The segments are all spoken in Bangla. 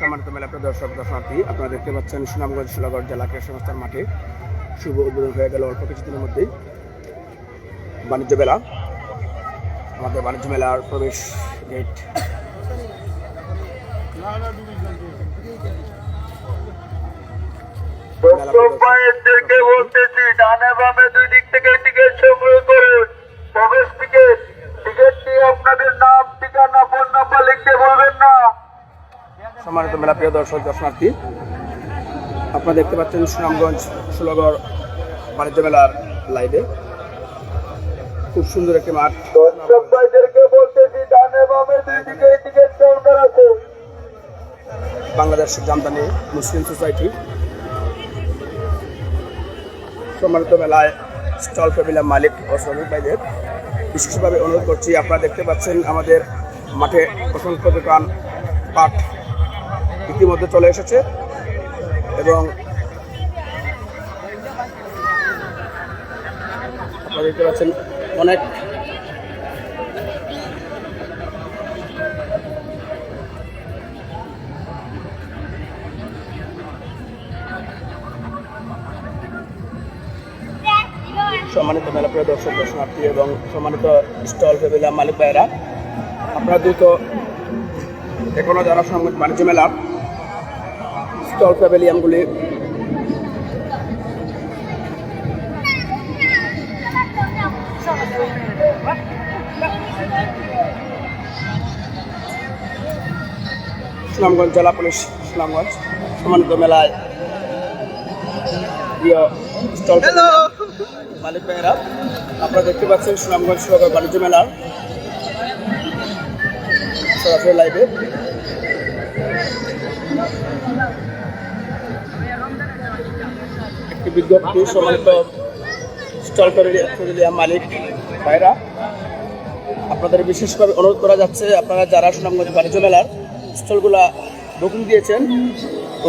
সম্মানিত মেলা দর্শক, দর্শনার্থী, আপনারা দেখতে পাচ্ছেন সুনামগঞ্জ শিলাগড় জেলা ক্রীড়া সংস্থার মাঠে শুভ উদ্বোধন হয়ে গেল অল্প কিছুদিনের মধ্যেই বাণিজ্য মেলা। আমাদের বাণিজ্য মেলার প্রবেশ গেট আপনাদের নাম, ঠিকানা ফোন নাম্বার লিখতে বলবেন সম্মানিত মেলা প্রিয় দর্শক দর্শনার্থী আপনারা দেখতে পাচ্ছেন সুনামগঞ্জ ষোলগড় বাণিজ্য মেলার লাইভে খুব সুন্দর একটি মাঠ। বাংলাদেশ জামদানি মুসলিম সোসাইটি সম্মানিত মেলায় স্টল ফেবিলার মালিক ও শ্রমিক ভাইদের বিশেষভাবে অনুরোধ করছি আপনারা দেখতে পাচ্ছেন আমাদের মাঠে অসংখ্য দোকান পাট ইতিমধ্যে চলে এসেছে এবং দেখতে পাচ্ছেন অনেক সম্মানিত মেলাপ্রিয় দর্শক, দর্শনার্থী এবং সম্মানিত স্টল ফেবিলা মালিক ভাইয়েরা, আপনারা দ্রুত এখনও যারা বাণিজ্য মেলার স্টল প্যাভিলিয়ামগুলি সুনামগঞ্জ জেলা পুলিশ সুনামগঞ্জ সম্মানিত মেলায় প্রিয় স্টল মালিক ভাইয়েরা আপনারা দেখতে পাচ্ছেন সুনামগঞ্জ সরকার বাণিজ্য মেলার সরাসরি লাইভে। বিজ্ঞপ্তি সম্মানিত স্টল প্যাভিলিয়াম মালিক ভাইরা, আপনাদের বিশেষভাবে অনুরোধ করা যাচ্ছে, আপনারা যারা সুনামগঞ্জ বাণিজ্য মেলার স্টলগুলা বুকিং দিয়েছেন,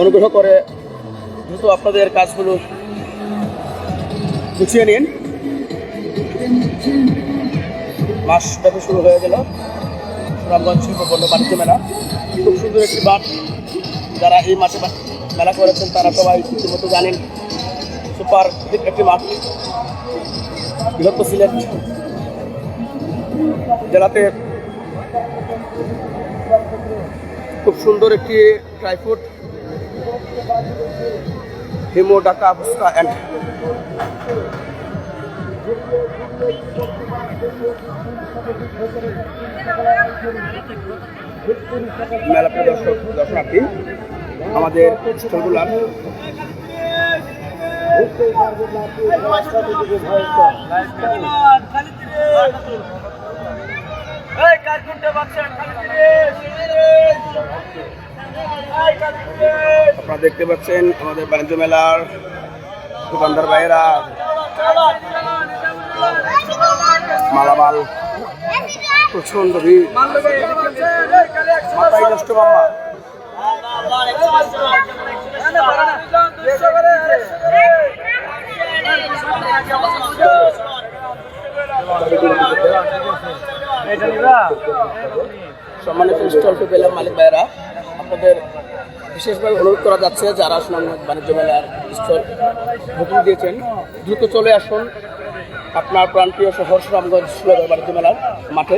অনুগ্রহ করে দ্রুত আপনাদের কাজগুলো গুছিয়ে নিন। মাস ব্যাপী শুরু হয়ে গেল সুনামগঞ্জ শিল্পপণ্য বাণিজ্য মেলা। খুব সুন্দর একটি মাঠ যারা এই মাঠে মেলা করেছেন, তারা সবাই ইতিমধ্যে জানেন সুপার একটি মাঠ। বৃহত্তর সিলেট জেলাতে খুব সুন্দর একটি ড্রাইফ্রুট হিমো, ডাকা, ফুচকা অ্যান্ড মেলা দর্শক, দর্শনার্থী, আমাদের স্টলগুলার আপনারা দেখতে পাচ্ছেন আমাদের বাণিজ্য মেলার দোকানদার ভাইয়েরা। মালামাল প্রচণ্ড ভিড়। মাথায় নষ্ট বাবা সম্মানিত স্টল পেলাম মালিক ভাইয়েরা আপনাদের বিশেষভাবে অনুরোধ করা যাচ্ছে যারা সুনাম বাণিজ্য মেলার স্টল বুকিং দিয়েছেন দ্রুত চলে আসুন আপনার প্রান্তীয় শহর সুনামগঞ্জ সুলগর বাণিজ্য মেলার মাঠে।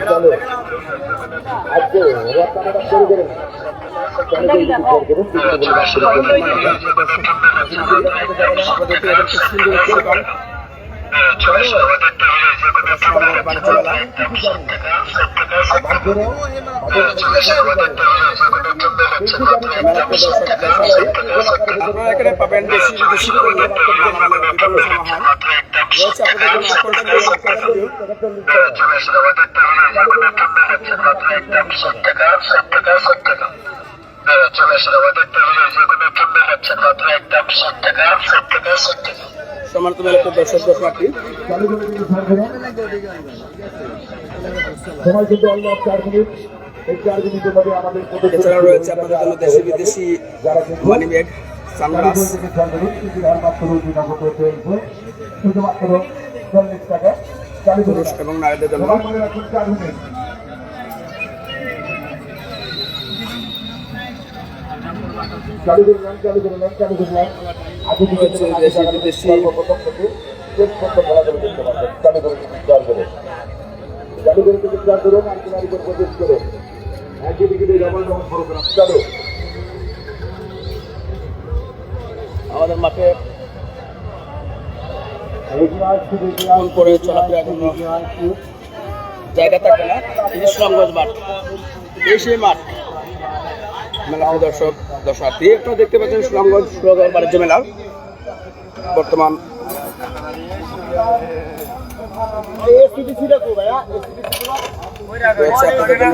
আপনাদের খুব সুন্দর একটি আপনারা এখানে পাবেন দেশি বিদেশি পণ্য বিভিন্ন সমাহার। রয়েছে আপনাদের জন্য আকর্ষণীয় আকর্ষণীয়। সম্মানিত মেলা প্রদর্শক দর্শনার্থী সময় কিন্তু চার মিনিট। এছাড়াও রয়েছে আপনাদের জন্য দেশি বিদেশি মানি ব্যাগ সানগ্লাস পুরুষ এবং নারীদের জন্য। চালু করে নেন চালু করে নেন চালু করে নেন আগে থেকে রয়েছে দেশি বিদেশি সর্বপ্রথম থেকে দেখতে চালু করে চালু করে। চালু করে থেকে চালু করুন আর কিনার উপর প্রবেশ করুন একই দিকে ডাবল ডাবল প্রোগ্রাম চালু। আমাদের মাঠে করে চলাফেরা জায়গা থাকবে না সুনামগঞ্জ মাঠ। এই সেই মাঠ। মেলা দর্শক। দর্শনার্থী আপনারা দেখতে পাচ্ছেন সুনামগঞ্জ সুনামগঞ্জ বাণিজ্য মেলার বর্তমান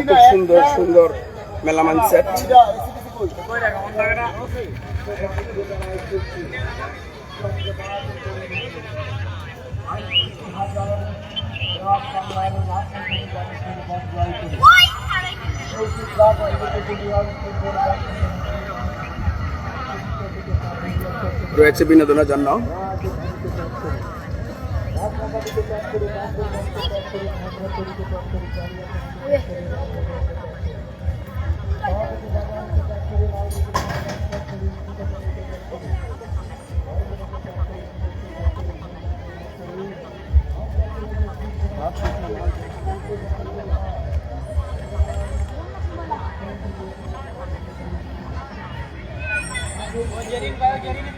খুব সুন্দর সুন্দর মেলামান সেট রয়েছে বিনোদনের জন্য Thank you. જેરીન કયો જેરીન